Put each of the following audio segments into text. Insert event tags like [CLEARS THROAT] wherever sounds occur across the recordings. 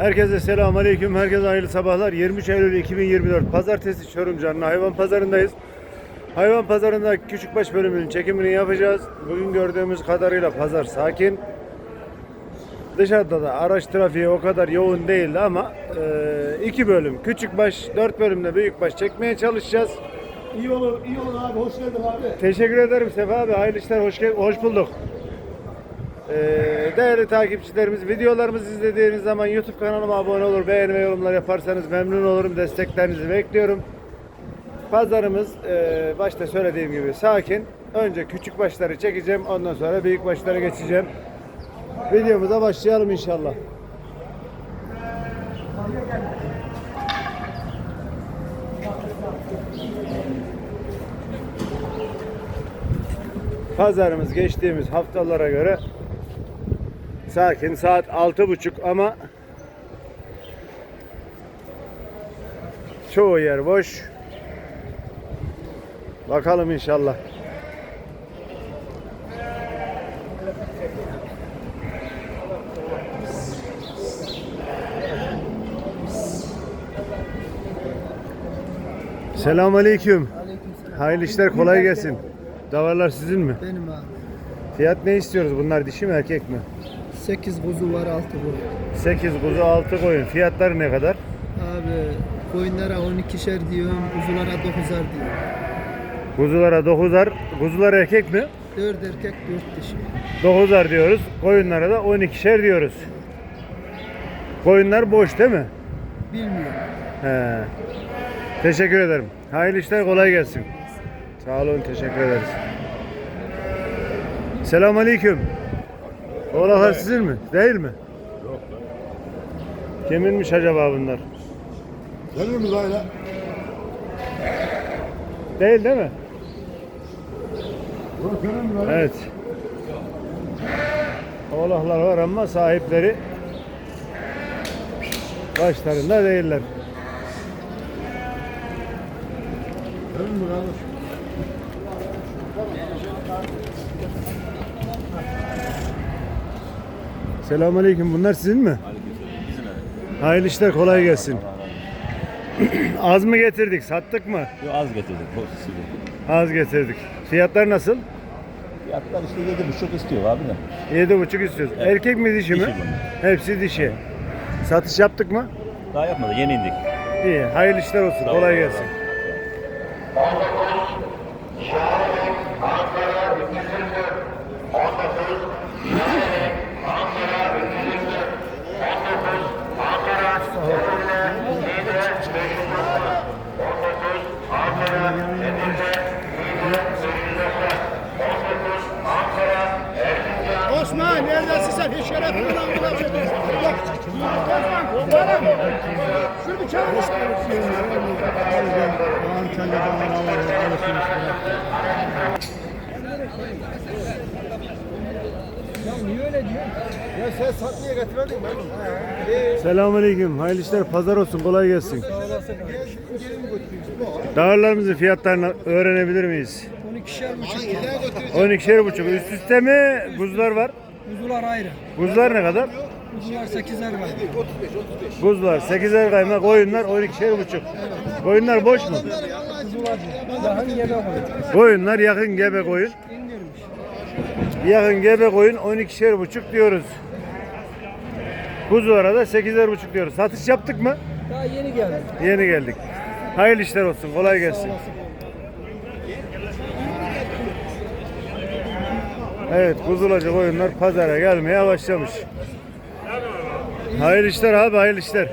Herkese selamun aleyküm. Herkese hayırlı sabahlar. 23 Eylül 2024 Pazartesi Çorum Canlı Hayvan Pazarındayız. Hayvan Pazarında küçükbaş bölümünün çekimini yapacağız. Bugün gördüğümüz kadarıyla pazar sakin. Dışarıda da araç trafiği o kadar yoğun değildi ama e, iki bölüm küçükbaş, dört bölümde büyükbaş çekmeye çalışacağız. İyi olur, iyi olur abi. Hoş geldin abi. Teşekkür ederim Sefa abi. Hayırlı işler. Hoş, gel- hoş bulduk. Ee, değerli takipçilerimiz, videolarımızı izlediğiniz zaman YouTube kanalıma abone olur, beğeni ve yorumlar yaparsanız memnun olurum. Desteklerinizi bekliyorum. Pazarımız e, başta söylediğim gibi sakin. Önce küçük başları çekeceğim, ondan sonra büyük başlara geçeceğim. Videomuza başlayalım inşallah. Pazarımız geçtiğimiz haftalara göre sakin. Saat altı buçuk ama çoğu yer boş. Bakalım inşallah. Selamun aleyküm. Hayırlı işler kolay gelsin. Davarlar sizin mi? Benim abi. Fiyat ne istiyoruz? Bunlar dişi mi erkek mi? 8 kuzu var 6 kuzu. 8 kuzu 6 koyun. Fiyatları ne kadar? Abi koyunlara 12'şer diyorum, kuzulara 9'ar diyorum. Kuzulara 9'ar. Kuzular erkek mi? 4 erkek 4 dişi. 9'ar diyoruz. Koyunlara da 12'şer diyoruz. Koyunlar boş değil mi? Bilmiyorum. He. Teşekkür ederim. Hayırlı işler kolay gelsin. Sağ olun teşekkür ederiz. Selamun Oğlaklar sizin mi? Değil mi? Yok. Kiminmiş acaba bunlar? Gelir mi böyle? Değil değil mi? Yok gelir mi böyle? Evet. Oğlaklar var ama sahipleri başlarında değiller. Gelir mi kardeş? Selamünaleyküm. Bunlar sizin mi? Hayırlı işler kolay gelsin. [CLEARS THROAT] Az mı getirdik? Sattık mı? Yo, az getirdik. Az getirdik. Fiyatlar nasıl? Fiyatlar işte yedi buçuk istiyor abi de. Yedi buçuk istiyoruz. Erkek mi dişi mi? Dişi bunlar. Hepsi dişi. Satış yaptık mı? Daha yapmadı. Yeni indik. İyi. Hayırlı işler olsun. Ol. Kolay gelsin. Osman neredesin sen? Hiç lan Şunu bir çağır. Ya sen satmaya getirmedin mi? Selamünaleyküm. Hayırlı işler. Pazar olsun. Kolay gelsin. Dağlarımızın fiyatlarını öğrenebilir miyiz? 12'şer buçuk. 12'şer buçuk. Üst üste mi? Kuzular var. Kuzular ayrı. Kuzular ne kadar? Kuzular 8'er var. Kuzular 8'er kayma, koyunlar 12'şer buçuk. Koyunlar boş mu? Daha gebe koyuyor. Koyunlar yakın gebe koyun. İndirmiş. Yakın gebe koyun 12'şer buçuk diyoruz. Kuzulara da 8'er buçuk diyoruz. Satış yaptık mı? Daha yeni geldi. Yeni geldik. Hayırlı işler olsun. Kolay gelsin. Evet kuzulacı koyunlar pazara gelmeye başlamış. Hayırlı işler abi hayırlı işler.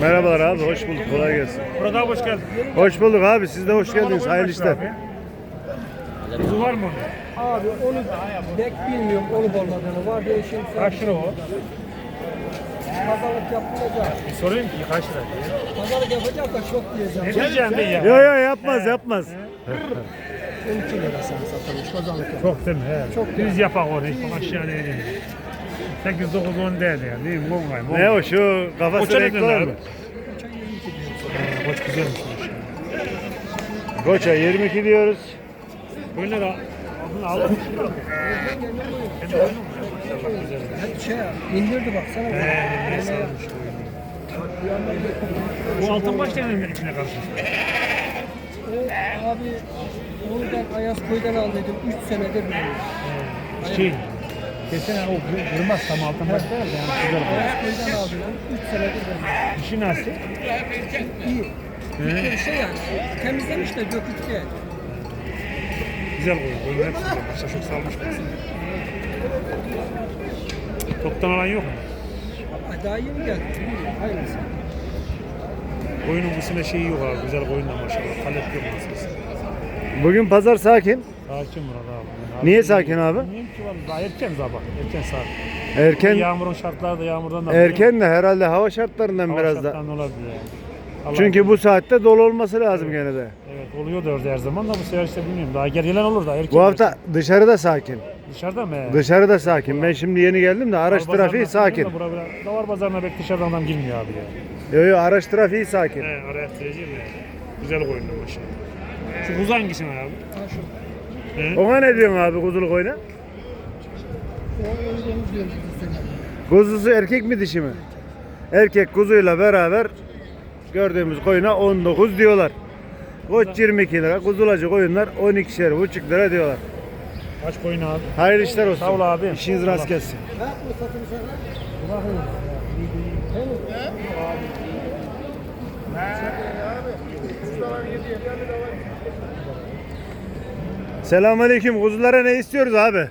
Merhabalar abi hoş bulduk kolay gelsin. Burada hoş geldin. Hoş bulduk abi siz de hoş geldiniz hayırlı işler. Kuzu var mı? Abi onu pek bilmiyorum olup olmadığını var diye şimdi Kaç lira o? Pazarlık yapılacak. Bir sorayım ki kaç lira diye. Pazarlık yapacak da çok diyeceğim. Ne diyeceğim de ya? Yo yo yapmaz yapmaz. 12 lira sana satılmış pazarlık yapacak. Çok değil mi? He. Çok Biz yapak onu hiç aşağı değil. 8, 9, 10 değil yani. Değil mi? Mongay. Ne o şu kafası olan abi? mı? Koç güzelmiş. Koça 22 diyoruz. Böyle de Bunu aldım. Maşallah güzel. Hep şey indirdi baksana. Bu altın baş denemin içine karşı. O abi oradan Ayaz Koy'dan aldıydım 3 senedir benim. Şey, Geçen o kır- kırmaz tam altın baş değil? Yani güzel bu. Ayaz Koy'dan aldıydım 3 senedir benim. Dişi nasıl? İyi. Bir de şey yani temizlemiş de dökük değil. Güzel koyun. Koyun hepsi güzel. Başta çok salmış. Toptan alan yok mu? Daha yeni geldi. Aynısı. Koyunun bu sene şeyi yok abi. Güzel koyun da maşallah. Talep yok nasıl. Bugün pazar sakin. Sakin Murat abi. Niye sakin abi? Bilmiyorum ki vallahi. Daha erken sabah. Erken saat. Erken Yağmurun şartları da yağmurdan da. erken de herhalde hava şartlarından Hava biraz da. şartlarından olabilir yani. Allah Çünkü bu saatte dolu olması lazım gene de. Evet oluyor da orada her zaman da bu sefer işte bilmiyorum. Daha gelen olur da erken. Bu hafta dışarıda sakin. Dışarıda mı? Dışarıda sakin. Ben şimdi yeni geldim de araç Davar trafiği pazarına sakin. da Bura bura. Davar pazarına pek dışarıdan adam girmiyor abi ya. Yo yo araç trafiği sakin. He araya süreceğim ya. Güzel koyundu maşallah. Şu kuzu hangisi var abi? Ona ne diyorsun abi kuzuluk oyna? Kuzusu erkek mi dişi mi? Erkek kuzuyla beraber gördüğümüz koyuna 19 diyorlar. Koç 22 lira, kuzulacı koyunlar 12'şer buçuk lira diyorlar. Kaç koyun abi? Hayırlı işler olsun. Sağ ol abi. İşiniz rast gelsin. Selamünaleyküm. Kuzulara ne istiyoruz abi?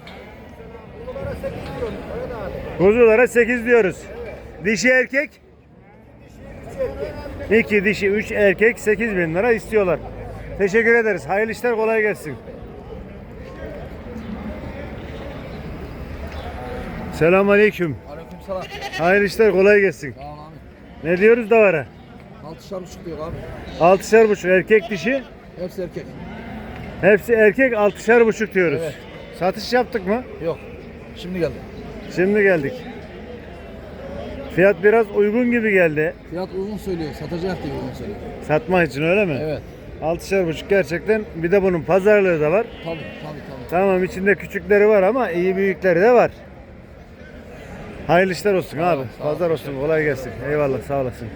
Kuzulara 8 diyoruz. Dişi erkek? 2 dişi 3 erkek 8 bin lira istiyorlar. Teşekkür ederiz. Hayırlı işler kolay gelsin. Selamünaleyküm. Aleykümselam. Hayırlı işler kolay gelsin. Sağ ol abi. Ne diyoruz davara? Altışar buçuk diyor abi. Altışar buçuk erkek dişi. Hepsi erkek. Hepsi erkek altışar buçuk diyoruz. Evet. Satış yaptık mı? Yok. Şimdi geldi. Şimdi geldik. Fiyat biraz uygun gibi geldi. Fiyat uygun söylüyor. Satacak diye uygun söylüyor. Satmak için öyle mi? Evet. Altışar buçuk gerçekten. Bir de bunun pazarlığı da var. Tabii tabii tabii. Tamam içinde küçükleri var ama iyi büyükleri de var. Hayırlı işler olsun abi. Pazar olsun. Kolay gelsin. Eyvallah sağ olasın.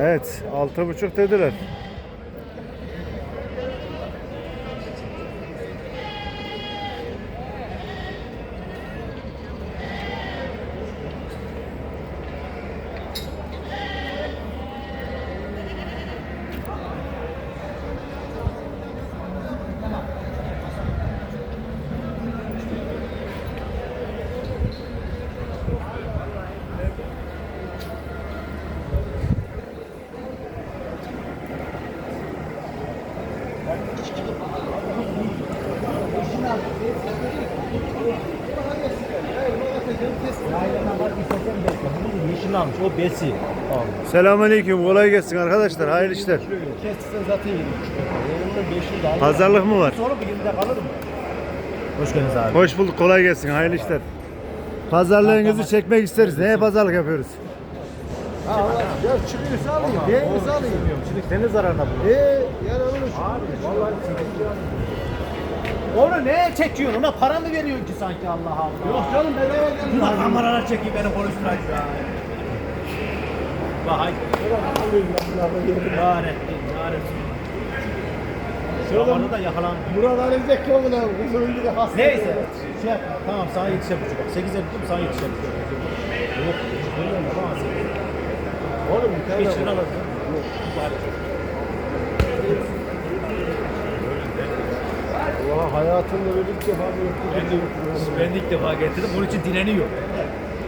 Evet. Altı buçuk dediler. Yeşil almış o besi. Selamünaleyküm. Kolay gelsin arkadaşlar. Hayırlı işler. Kestisen zaten yedim. Yanında 500 aldım. Pazarlık mı var? Sonra bu 20'de kalır mı? Hoş geldiniz abi. Hoş bulduk. Kolay gelsin. Hayırlı işler. Pazarlığınızı çekmek isteriz. Neye pazarlık yapıyoruz? Ya çıkıyorsa alayım. Değilse alayım. Şimdi senin zararına bu. Eee yani onu Onu neye çekiyorsun? Ona para mı veriyorsun ki sanki Allah Allah? Yok canım bedava geldim. Ulan kamerana çekeyim beni konuşturacak Lanet. Zamanı da yakalan. Murat Ali Zeki oğlu. Kızı öldü de hasta. Neyse. Şey yap. Tamam sana yetişe buçuk. 8'e tuttum sana yetişe buçuk. Yok. Oğlum bir tane 5 lira alalım. Allah hayatımda böyle ilk defa böyle Ben ilk defa getirdim. Onun için direniyor.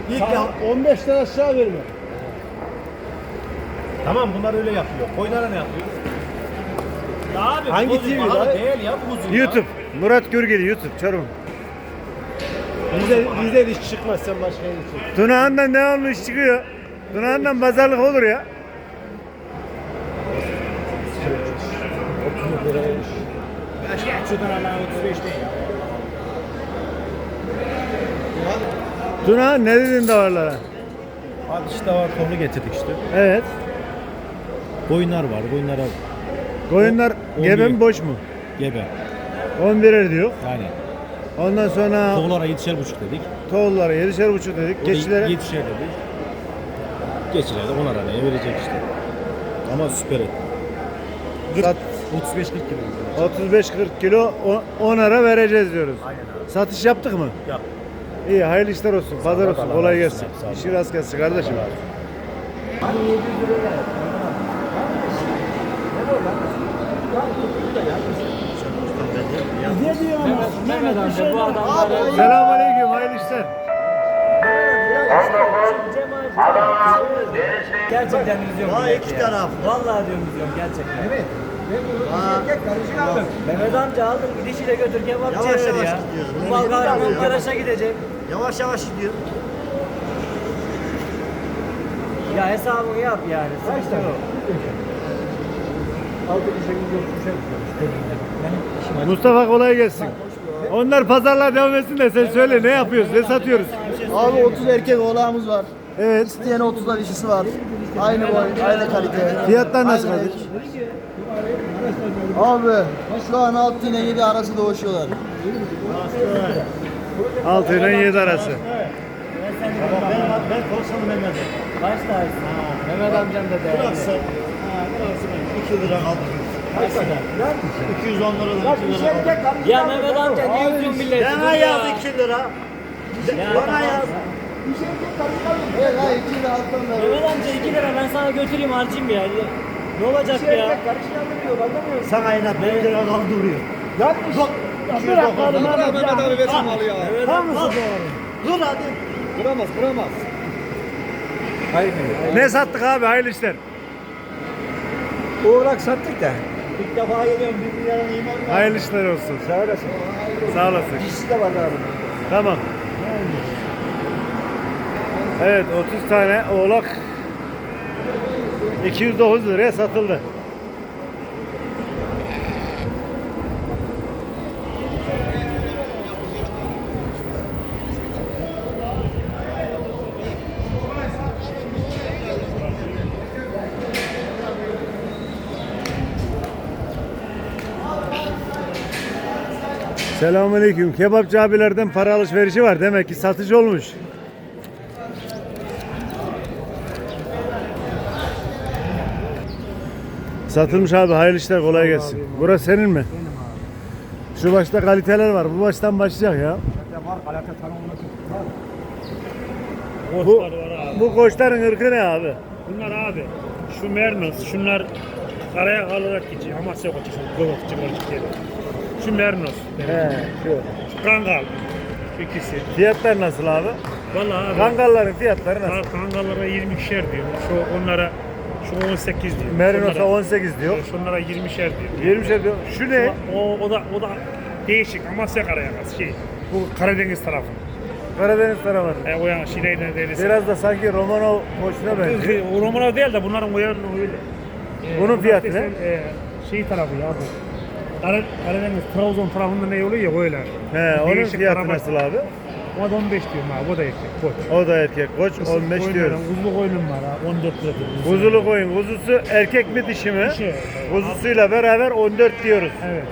İlk defa. Sana 15 tane aşağı verme. Tamam bunlar öyle yapıyor. Koyunlara ne yapıyor? Ya abi Hangi kuzu TV pahalı lan? değil ya kuzu ya. YouTube. Murat Gürgeli YouTube. Çorum. Bize, bize iş çıkmaz sen başka yere çık. Tunağan'dan ne olmuş çıkıyor? Tunağan'dan pazarlık olur ya. Şuradan Allah'ın 35 değil ya. Tunağan ne dedin davarlara? Abi işte var konu getirdik işte. Evet. Koyunlar var. Koyunlara Koyunlar On gebe bir. mi boş mu? Gebe. 11'er diyor. Yani. Ondan sonra Toğlara 7'şer buçuk dedik. toğullara 7'şer buçuk dedik. Keçilere 7'şer dedik. Geçiler de 10 araneye verecek işte. Ama süper et. sat, 35-40 kilo. 35-40 kilo 10 ara vereceğiz diyoruz. Satış yaptık mı? Yap. İyi hayırlı işler olsun. Pazar olsun. Allah Kolay razı gelsin. Sağ olun. İşin rast gelsin kardeşim. Selamünaleyküm. Hayırlı işler. Gerçekten üzüyorum. Daha iki taraf. Vallahi diyorum üzüyorum gerçekten. Evet. Mehmet amca aldım gidişiyle götür kebapçıya ver ya. Bu mal Kahramanmaraş'a gidecek. Yavaş yavaş gidiyor. Ya hesabını yap yani. Sıkıntı yok. Mustafa kolay gelsin. Onlar pazarlığa devam etsin de sen söyle ne yapıyoruz, ne satıyoruz? Abi 30 erkek oğlağımız var. Evet. İsteyen 30'da dişisi var. Aynı boy, aynı kalite. Fiyatlar nasıl Aynı kardeş? renk. Abi şu an 6 ile 7 arası doğuşuyorlar. 6 ile 7 arası. Ben korsanım Mehmet. Kaç tanesi? Mehmet amcam da değerli. Burası 2 lira kaldı. Kaç lira? 210 liradan 2 lira kaldı. Ya Mehmet amca niye üzüyorsun milleti? Bana yaz 2 lira. Bana tamam. yaz. Evet hayır 2 ile alttan ver. Mehmet amca 2 lira ben sana götüreyim harcayayım ya. Ne olacak ya? Sana inat 1 lira kaldı duruyor. Yapmış. Bak. 290 lira. Mehmet abi versin malı ya. Dur hadi. Kuramaz kuramaz. Ne sattık abi hayırlı işler. Uğrak sattık da. İlk defa geliyorum 1 milyarın iman var. Hayırlı işler olsun. Sağ olasın. Sağ olasın. Dişisi de var abi. Tamam. Evet 30 tane oğlak 209 liraya satıldı. Selamünaleyküm. Kebapçı abilerden para alışverişi var. Demek ki satıcı olmuş. Satılmış abi. Hayırlı işler. Kolay gelsin. Burası senin mi? Şu başta kaliteler var. Bu baştan başlayacak ya. Bu, Koçlar var abi. bu koçların ırkı ne abi? Bunlar abi. Şu Mernos, şunlar karaya kalarak geçiyor. Amasya koçu, Kıvırcık Kıvırcık diye. Şu Mernos. He, şu. Şu Kangal. Şu ikisi. Fiyatlar nasıl abi? Vallahi abi. Kangalların fiyatları nasıl? Ka- Kangallara 22'şer diyor. Şu onlara şu 18 diyor. Merinos'a Şunlara- 18 diyor. Şunlara 20'şer diyor. 20 şey diyor. Şu ne? O, o da o da değişik Amasya Karayakası şey. Bu Karadeniz tarafı. Karadeniz tarafı. E, o yan Şile'den derisi. Biraz da sanki Romanov koçuna benziyor. O Romanov değil de bunların o yanına öyle. E, Bunun fiyatı işte, ne? E, şey tarafı ya bu. Kara- Karadeniz, Trabzon tarafında ne oluyor ya öyle. He, onun Değişik fiyatı nasıl abi? O da 15 diyorum abi, o da erkek. Koç. O da erkek koç 15 Koyunların, diyoruz. Uzun koyunum var ha, 14 lira diyorum. Kuzulu koyun kuzusu erkek mi dişi mi? Dişi. Kuzusuyla beraber 14 diyoruz. Evet.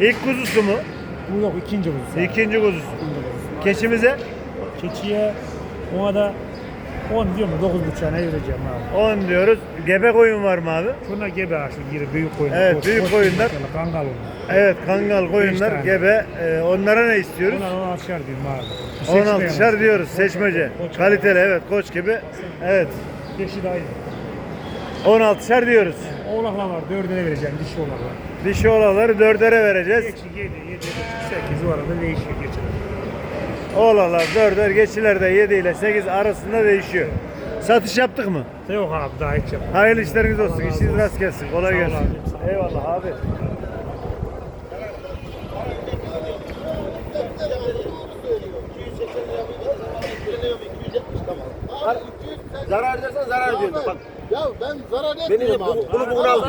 İlk kuzusu mu? Bu yok ikinci kuzusu. İkinci kuzusu. Keçimize Keçiye ona da 10 diyorum 9 buçuğa ne vereceğim abi. 10 diyoruz. Gebe koyun var mı abi? Şunlar gebe ha şu giri büyük koyunlar. Evet, büyük koyunlar. maşallah, Kangal onlar. Evet kangal koyunlar tane. gebe. Ee, onlara ne istiyoruz? Bunlar 16'şer diyorum abi. 16'şer diyoruz seçmece. Koç. Kaliteli evet koç gibi. Evet Beşi de aynı. 16'şer diyoruz. Oğlaklar var, dördüne vereceğim dişi oğlaklar. Dişi oğlanları 4'ere vereceğiz. Geçi 7, 7, 8 o arada değişiyor geçiler. Oğlanlar 4'er geçiler de 7 ile 8 arasında değişiyor. Satış yaptık mı? Yok abi daha hiç yapmadım. Hayırlı işleriniz olsun. İşiniz rast gelsin. Kolay Sağ ol gelsin. abim, sağ ol. Eyvallah abi. Zarar edersen zarar ediyorsun. Bak Ya ben zarar etmiyorum bunu abi. bunu bunu al.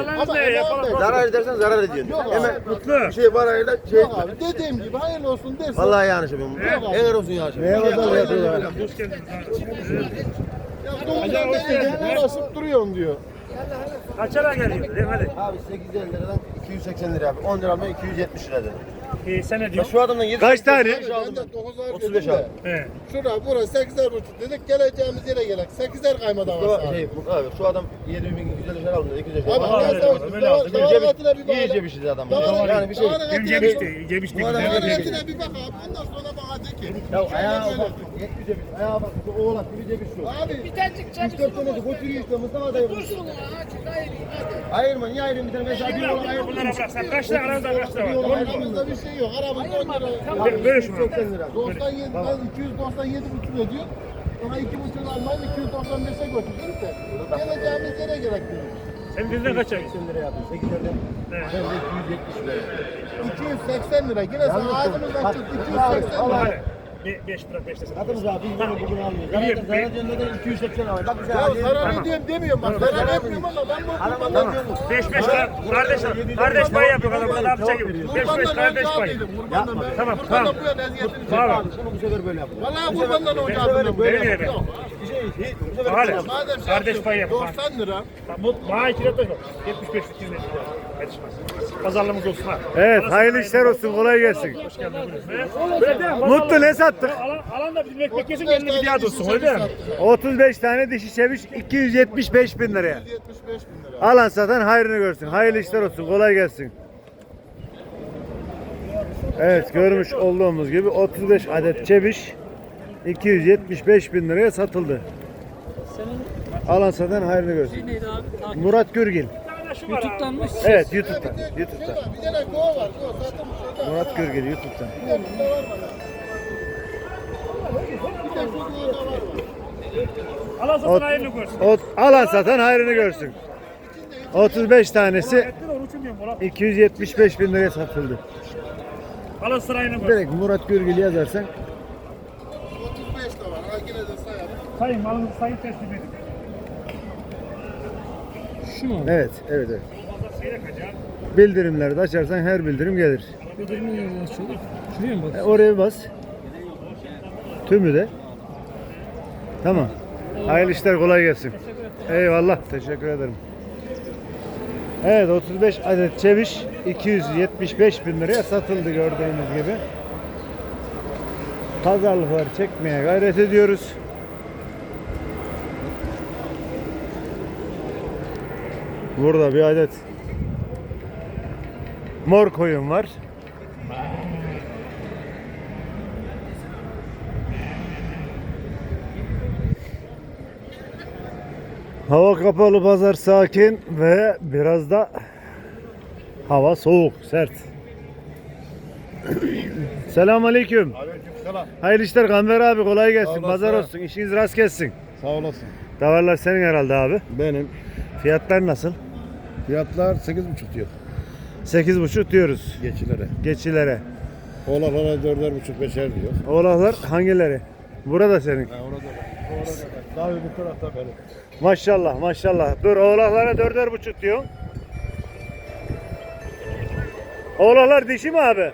Zarar ne edersen zarar ediyorsun. Yok. Hemen Mutlu. bir şey var ayda şey Yok abi dediğim gibi hayırlı olsun dersin. Vallahi yanlış yapıyorum. Eğer olsun yanlış yapıyorum. pazar yapıyorlar? Hoş geldin. Ya da elden uğraşıp duruyorsun diyor. Kaça lira geliyor? Hadi. Abi 850 liradan 280 lira abi. 10 lira almaya 270 lira dedi. Ee, sen ne diyorsun? şu adamdan 7 Kaç tane? Ben de 9 ay 35 dedim abi. de. He. Şurada burası 8'er buçuk dedik geleceğimiz yere gelek. 8'er kaymadı Bu havası abi. şey, bu abi şu adam 7200 lira aldı. 200 lira. Abi Abi, ben öyle sana yapalım, öyle davar yapalım. davar etine bir iyice bir şey adam. Yani bir şey. bir biçti, cemişti. Bu adam- bir bak abi. Ondan sonra bana de ki. Ya ayağa böyle. bak. 70 cebiş. Ayağa bak. Bu oğlak gibi cebiş şu. Abi 3-4 senedir götürüyor işte Mustafa dayı. Ayırma niye ayırıyorsun bir tane mesela bir ayırma. Bunlara bıraksan kaç lira aranızda kaç lira Bir var? ayırma. aramızda bir şey yok. Arabın 10 lira. Tamam. Ver- ver şunu. 80 97, 297 buçuk ediyor. Ona 2,5 almayı 295'e götürdüm de. Geleceğimiz yere gerek yok. Sen bizden kaçak. 80 lira yaptım. 8 lira. Evet. 270 lira. 280 lira. Yine sen ağzımız açık. 280 lira. 5 Be, lira 5 lira. Bakınız abi biz bunu bugün almıyoruz. Zaten zarar dönmeden 280 alıyor. Bak bize Ya zarar ediyorum demiyorum bak. Zarar etmiyorum ama ben bu kurbandan diyorum. 5 5 kardeş kardeş pay yapıyor adam. Ne yapacak? 5 5 kardeş pay. Tamam tamam. Kurbandan bu yana eziyetini çekiyor. Bunu bu sefer böyle yapıyor. Vallahi kurbandan oynadım. Böyle yapıyor. Şey. Bu sefer. Madem Kardeş yapıyorsun, pay yap. 90 lira. Bu bana iki lira 75 200 lira. Yetişmez. Pazarlığımız olsun ha. Evet hayırlı işler olsun kolay gelsin. Hoş değil mi? Mutlu ne sattık? Alan, alan da bizim ekmek yesin kendini bir daha dursun öyle değil mi? 35 tane dişi çeviş 275 bin liraya. 175 bin lira. Alan satan hayrını görsün. Hayırlı işler olsun. Kolay gelsin. Evet görmüş olduğumuz gibi 35 adet çeviş 275 bin liraya satıldı. Alan satan hayrını görsün. Murat Gürgil. YouTube'dan mı? Evet YouTube'dan. YouTube'dan. Şey Bir tane kova var. Kova satılmış orada. Murat Gürgil YouTube'dan. Bir şu kova var. Alan satın hayırlı görsün. O, alan satan hayrını görsün. 35 tanesi Ettin onu için diyorum Murat. 275 bin liraya satıldı. Alan sırayını görsün. Direkt Murat Gürgil yazarsan Sayın malınızı sayın teslim edin. evet evet evet. Pazar seyrek acaba. Bildirimleri de açarsan her bildirim gelir. Şuraya mı E, oraya bas. Tümü de. Tamam. Hayırlı işler kolay gelsin. Eyvallah. Teşekkür ederim. Evet 35 adet çeviş 275 bin liraya satıldı gördüğünüz gibi. Pazarlıkları çekmeye gayret ediyoruz. Burada bir adet mor koyun var. Hava kapalı, pazar sakin ve biraz da hava soğuk, sert. [CLEARS THROAT] Selamun aleyküm. Aleykümselam. Hayırlı işler Gamber abi kolay gelsin. olasın. Pazar olsun. İşiniz rast gelsin. Sağ olasın. Davarlar senin herhalde abi. Benim. Fiyatlar nasıl? Fiyatlar 8,5 diyor 8,5 diyoruz geçilere. geçilere. Oğlanlara 4,5 beşer diyor. Oğlaklar hangileri? Burada senin. Ha orada da. Orada da. Daha öbür tarafta benim. Maşallah maşallah. Dur oğlaklara dörder buçuk diyor. Oğlaklar dişi mi abi?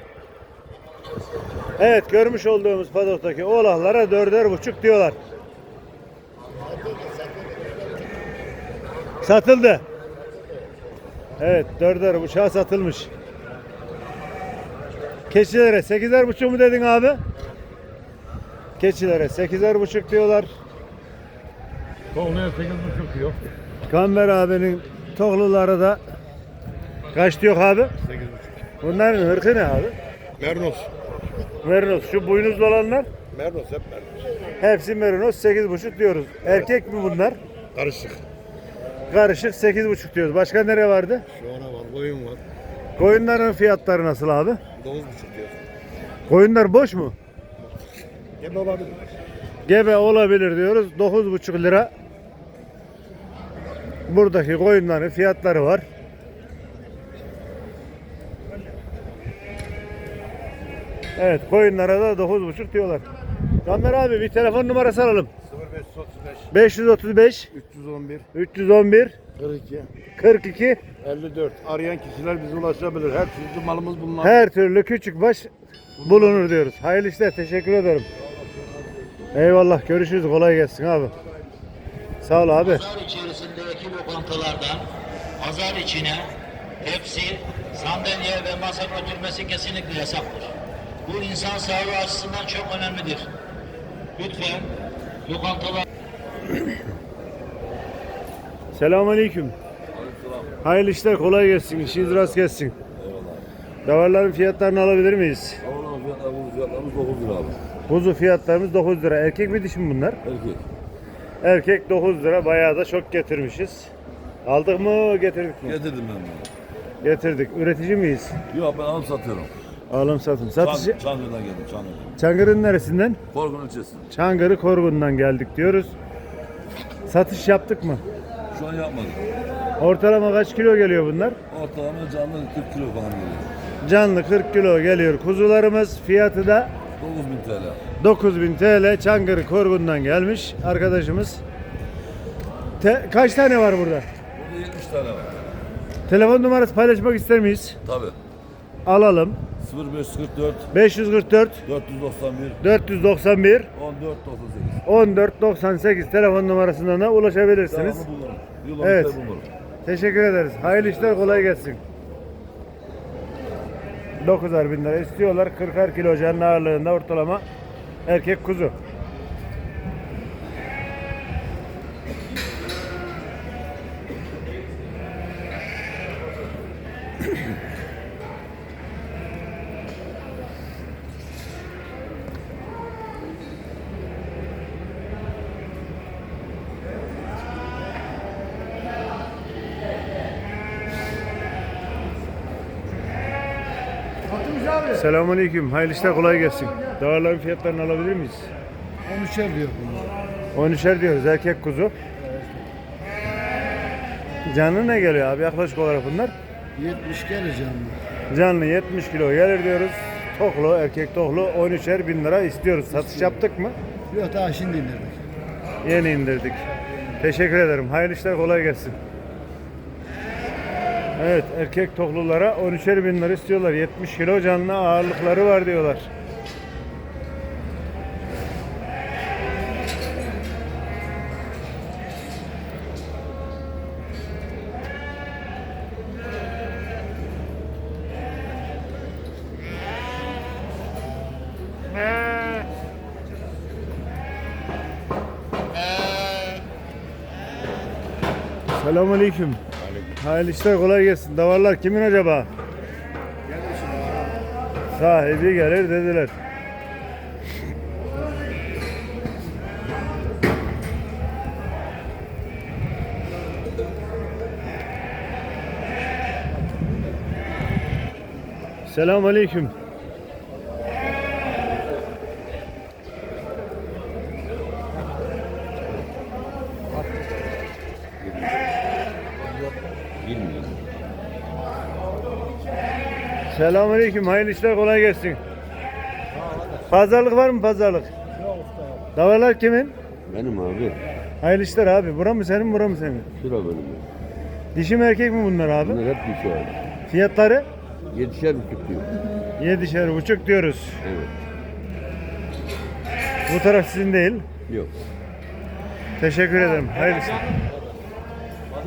Evet görmüş olduğumuz padoktaki oğlaklara dörder buçuk diyorlar. Satıldı. Evet dörder buçuğa satılmış. Keçilere sekizer buçuk mu dedin abi? Keçilere sekizer buçuk diyorlar. Oğlaya 8,5 diyor. Kamber abinin tohluları da kaç diyor abi? 8,5. Bunların hırkı ne abi? Mernos. Merinos. Şu boynuzlu olanlar Mernos hep Mernos. hepsi merinos 8,5 diyoruz. Erkek mi bunlar? Karışık. Karışık 8,5 diyoruz. Başka nere vardı? Şu ana var. Koyun var. Koyunların fiyatları nasıl abi? 9,5 diyor. Koyunlar boş mu? Gebe olabilir. Gebe olabilir diyoruz. 9,5 lira. Buradaki koyunların fiyatları var. Evet koyunlara da 9,5 diyorlar. Kamer abi bir telefon numarası alalım. 0535 535 311 311 42 42 54. Arayan kişiler bize ulaşabilir. Her türlü malımız bulunan. her türlü küçük baş bulunur diyoruz. Hayırlı işler teşekkür ederim. Eyvallah görüşürüz kolay gelsin abi. Sağ ol abi. Pazar içerisindeki lokantalarda pazar içine tepsi, sandalye ve masa götürmesi kesinlikle yasaktır. Bu insan sağlığı açısından çok önemlidir. Lütfen lokantalar [COUGHS] Selamünaleyküm. Hayırlı işler kolay gelsin. İşiniz rast gelsin. Davarların fiyatlarını alabilir miyiz? Allah'ın fiyatlarımız, fiyatlarımız 9 lira abi. Kuzu fiyatlarımız 9 lira. Erkek mi dişi mi bunlar? Erkek. Erkek 9 lira. Bayağı da çok getirmişiz. Aldık mı getirdik mi? Getirdim ben bunu. Getirdik. Üretici miyiz? Yok ben alıp satıyorum. Alım satım. Satıcı. Çan, Çankırı'dan geldim Çankırı'dan. Çankırı'nın neresinden? Korkun ilçesi. Çankırı Korgun'dan geldik diyoruz. Satış yaptık mı? Şu an yapmadım. Ortalama kaç kilo geliyor bunlar? Ortalama canlı 40 kilo falan geliyor. Canlı 40 kilo geliyor. Kuzularımız fiyatı da 9000 TL. 9000 TL Çankırı Korgun'dan gelmiş arkadaşımız. Te- kaç tane var burada? Burada 70 tane var. Telefon numarası paylaşmak ister miyiz? Tabi. Alalım. 0544 544 491 491 14 98. 1498 telefon numarasından da ulaşabilirsiniz. Devamlı Evet. Teşekkür ederiz. Hayırlı işler kolay gelsin. 9'ar bin lira istiyorlar. 40'ar kilo canlı ağırlığında ortalama erkek kuzu. Selamünaleyküm. Hayırlı işler kolay gelsin. Dağların fiyatlarını alabilir miyiz? 13'er diyor bunlar. 13'er diyoruz erkek kuzu. Canlı ne geliyor abi yaklaşık olarak bunlar? 70 gelir canım. Canlı 70 kilo gelir diyoruz. Toklu erkek toklu 13'er bin lira istiyoruz. Satış yaptık mı? Yok daha şimdi indirdik. Yeni indirdik. Teşekkür ederim. Hayırlı işler kolay gelsin. Evet erkek toklulara 13'er bin lira istiyorlar. 70 kilo canlı ağırlıkları var diyorlar. Selamünaleyküm. Hayırlı işler kolay gelsin. Davarlar kimin acaba? Sahibi gelir dediler. Selamünaleyküm. Selamünaleyküm. Hayırlı işler kolay gelsin. Pazarlık var mı pazarlık? Davarlar kimin? Benim abi. Hayırlı işler abi. Bura mı senin, bura mı senin? Şura benim. Dişi mi erkek mi bunlar abi? hep bir şey abi. Fiyatları? Yedişer buçuk diyor. Yedişer buçuk diyoruz. Evet. Bu taraf sizin değil. Yok. Teşekkür ederim. Hayırlı işler.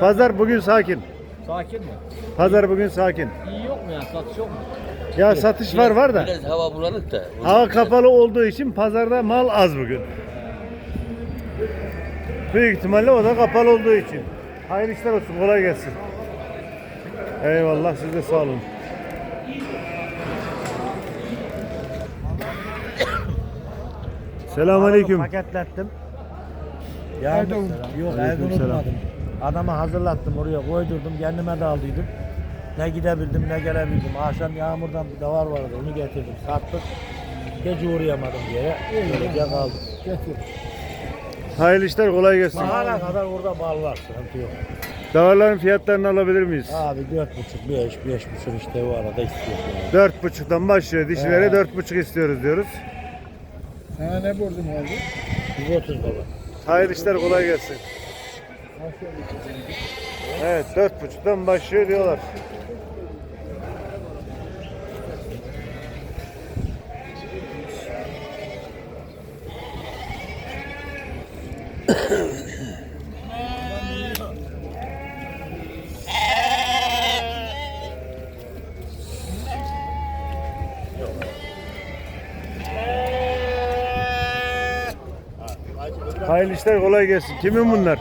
Pazar bugün sakin. Sakin mi? Pazar bugün sakin. İyi yok mu ya? Satış yok mu? Ya satış var var da. biraz hava bulanık da. Hava kapalı olduğu için pazarda mal az bugün. Büyük ihtimalle o da kapalı olduğu için. Hayırlı işler olsun, kolay gelsin. Eyvallah, siz de sağ olun. [COUGHS] Selamünaleyküm. Paketlettim. Yardım. Yok evde Aleykümselam. unutmadım. Adama hazırlattım oraya koydurdum kendime de aldıydım. Ne gidebildim ne gelebildim. Akşam yağmurdan bir davar vardı onu getirdim sattık. Gece uğrayamadım diye. Öylece kaldım. Getir. Hayırlı işler, kolay gelsin. Bahara kadar orada bal var sıkıntı yok. Davarların fiyatlarını alabilir miyiz? Abi dört buçuk, beş, beş buçuk işte o arada istiyor. Yani. Dört buçuktan başlıyor. Dişilere dört buçuk istiyoruz diyoruz. Sana ne borcum oldu? 130 baba. Hayırlı işler, kolay gelsin. Evet, dört buçuktan başlıyor diyorlar. Hayırlı işler kolay gelsin. Kimin bunlar?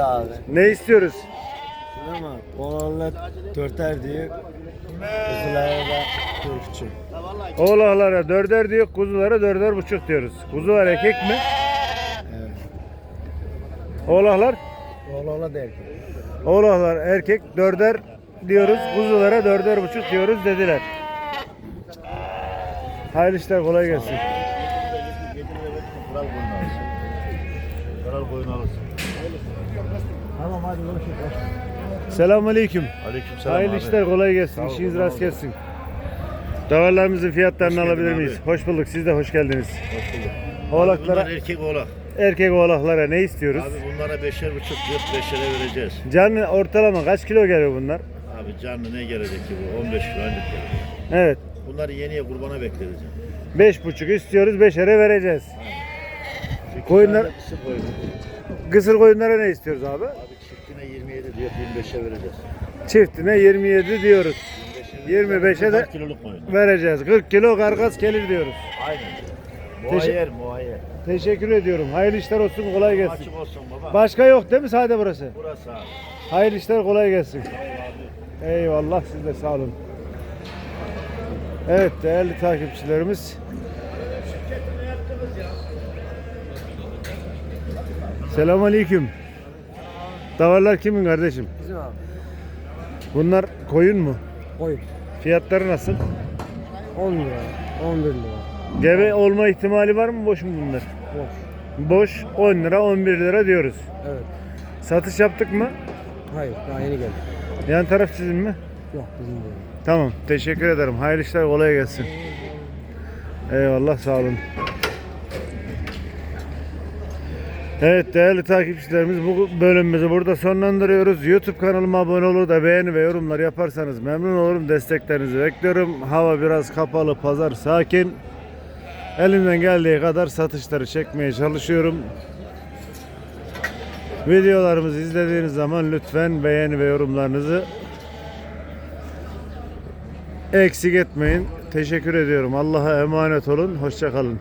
Abi. Ne istiyoruz? Ama olanlar dörter diyor. Kuzulara da dörtçü. Oğlaklara dörder diyor, kuzulara dörder buçuk diyoruz. Kuzular erkek mi? Evet. Oğlaklar? Oğlana da erkek. Oğlaklar erkek dörder diyoruz, kuzulara dörder buçuk diyoruz dediler. Hayırlı işler kolay gelsin. Kral alırsın. Tamam hadi görüşürüz. Selamun aleyküm. Aleyküm selam Hayırlı abi. işler kolay gelsin. Sağ ol, İşiniz rast gelsin. Davarlarımızın fiyatlarını Hoş geldin alabilir abi. miyiz? Hoş bulduk. Siz de hoş geldiniz. Hoş bulduk. Oğlaklara, Bunlar erkek oğlak. erkek oğlaklara ne istiyoruz? Abi bunlara beşer buçuk dört beşere vereceğiz. Canlı ortalama kaç kilo geliyor bunlar? Abi canlı ne gelecek ki bu? 15 kilo ancak. Evet. Bunları yeniye kurbana bekleriz. Beş buçuk istiyoruz. Beşere vereceğiz. Koyunlar, Kısır koyunu. kısır koyunlara ne istiyoruz abi? Abi çiftine 27 diyor 25'e vereceğiz. Çiftine 27 diyoruz. 25'e de 4 kiloluk koyun. vereceğiz. 40 kilo karkas gelir diyoruz. Aynen. Muayyer muayyer. Teşekkür ediyorum. Hayırlı işler olsun. Kolay gelsin. Açık olsun baba. Başka yok değil mi sade burası? Burası abi. Hayırlı işler kolay gelsin. Eyvallah siz de sağ olun. Evet değerli takipçilerimiz. Selamun Aleyküm. Davarlar kimin kardeşim? Bizim abi. Bunlar koyun mu? Koyun. Fiyatları nasıl? 10 lira. 11 lira. Gebe olma ihtimali var mı boş mu bunlar? Boş. Boş 10 lira 11 lira diyoruz. Evet. Satış yaptık mı? Hayır daha yeni geldi. Yan taraf sizin mi? Yok bizim değil. Tamam. Teşekkür ederim. Hayırlı işler kolay gelsin. Eyvallah sağ olun. Evet değerli takipçilerimiz bu bölümümüzü burada sonlandırıyoruz. YouTube kanalıma abone olur da beğeni ve yorumlar yaparsanız memnun olurum. Desteklerinizi bekliyorum. Hava biraz kapalı, pazar sakin. Elimden geldiği kadar satışları çekmeye çalışıyorum. Videolarımızı izlediğiniz zaman lütfen beğeni ve yorumlarınızı eksik etmeyin. Teşekkür ediyorum. Allah'a emanet olun. Hoşçakalın.